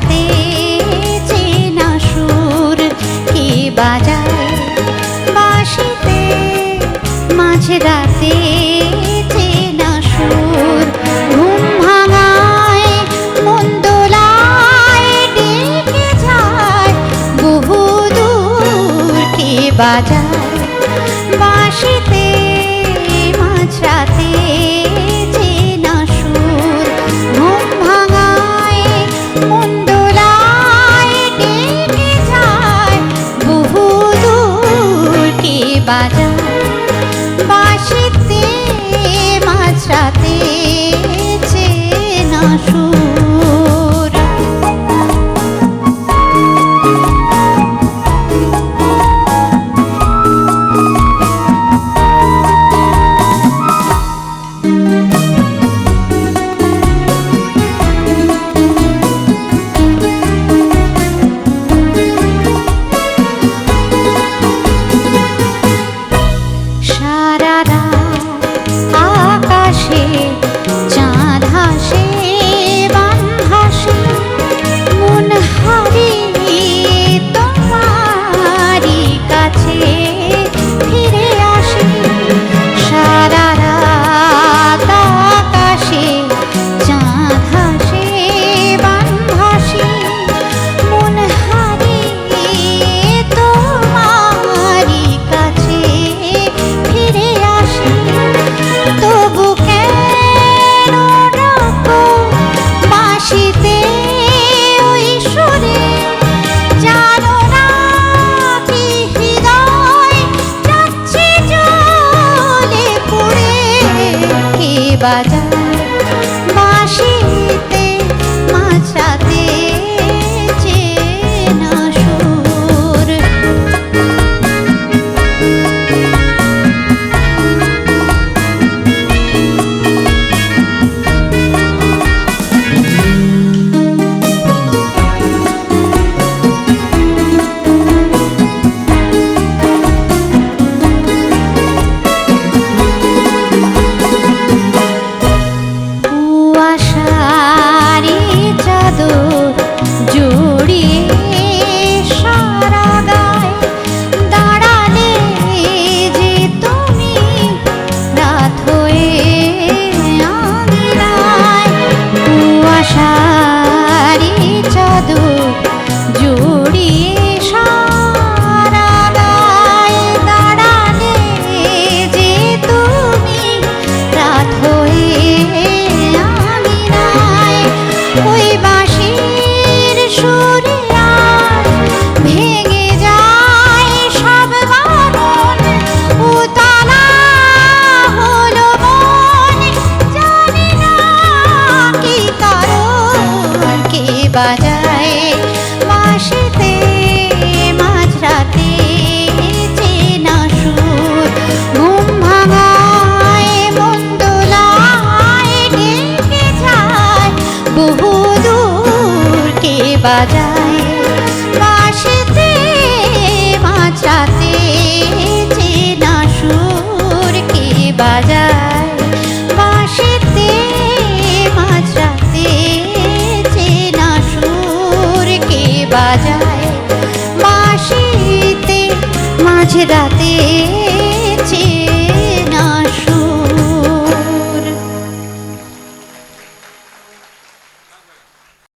হাতে চেনা সুর কে বাজায়? বাঁশিতে মাঝ রাতে চেনা সুর ঘুম ভাঙায়, মন দোলায়, ডেকে যায় বাঁশিতে মাঝ রাতে బాధ বাজায়। বাসেতে মাছাতে চেনা সুর কে বাজায়? বাসেতে মাছাতে চেনা সুর কে বাজায়? বাসিতে মাঝরাতে